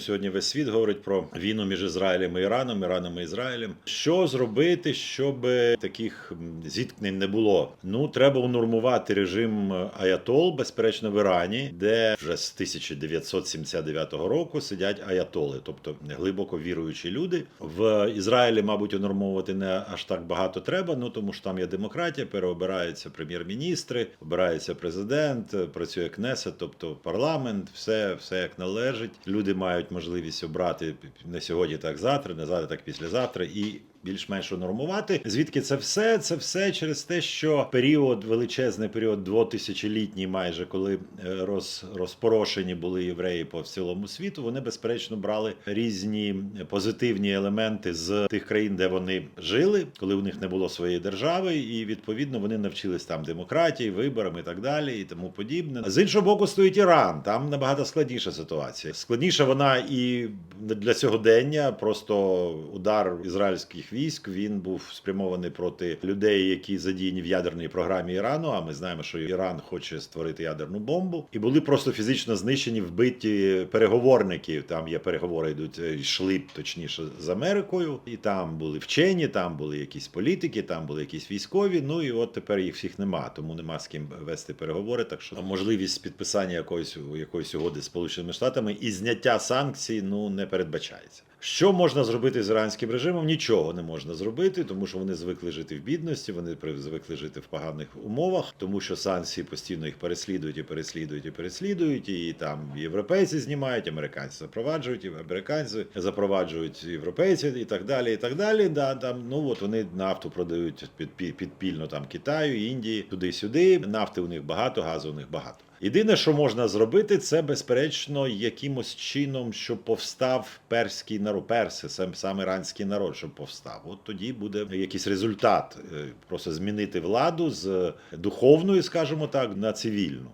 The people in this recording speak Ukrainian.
Сьогодні весь світ говорить про війну між Ізраїлем і Іраном, Іраном і Ізраїлем. Що зробити, щоб таких зіткнень не було? Ну треба унормувати режим Аятол, безперечно, в Ірані, де вже з 1979 року сидять аятоли, тобто глибоко віруючі люди. В Ізраїлі, мабуть, унормовувати не аж так багато треба. Ну тому що там є демократія, переобираються прем'єр-міністри, обирається президент, працює кнесет, тобто парламент, все, все як належить. Люди мають можливість обрати не сьогодні, так завтра, не завтра, так післязавтра і. Більш-менш унормувати. Звідки це все? Це все через те, що період, величезний період двотисячолітній, майже коли е, роз, розпорошені були євреї по цілому світу, вони безперечно брали різні позитивні елементи з тих країн, де вони жили, коли у них не було своєї держави, і відповідно вони навчились там демократії, виборам і так далі, і тому подібне. З іншого боку, стоїть Іран. Там набагато складніша ситуація. Складніша вона і для сьогодення. Просто удар ізраїльських військ він був спрямований проти людей, які задіяні в ядерній програмі Ірану. А ми знаємо, що Іран хоче створити ядерну бомбу, і були просто фізично знищені вбиті переговорники. Там є переговори, йдуть е, йшли точніше з Америкою, і там були вчені, там були якісь політики, там були якісь військові. Ну і от тепер їх всіх нема, тому нема з ким вести переговори. Так що можливість підписання якоїсь якоїсь угоди з Сполученими Штатами і зняття санкцій ну не передбачається. Що можна зробити з іранським режимом? Нічого не можна зробити, тому що вони звикли жити в бідності, вони звикли жити в поганих умовах, тому що санкції постійно їх переслідують і переслідують і переслідують. І там європейці знімають, американці запроваджують, і американці запроваджують європейці і так далі. І так далі. Да, там ну от вони нафту продають під, підпільно там Китаю, Індії, туди-сюди. Нафти у них багато, газу у них багато. Єдине, що можна зробити, це безперечно якимось чином, щоб повстав перський народ, перси, сам, сам іранський народ, щоб повстав. От тоді буде якийсь результат. Е, Просто змінити владу з духовної, скажімо так, на цивільну.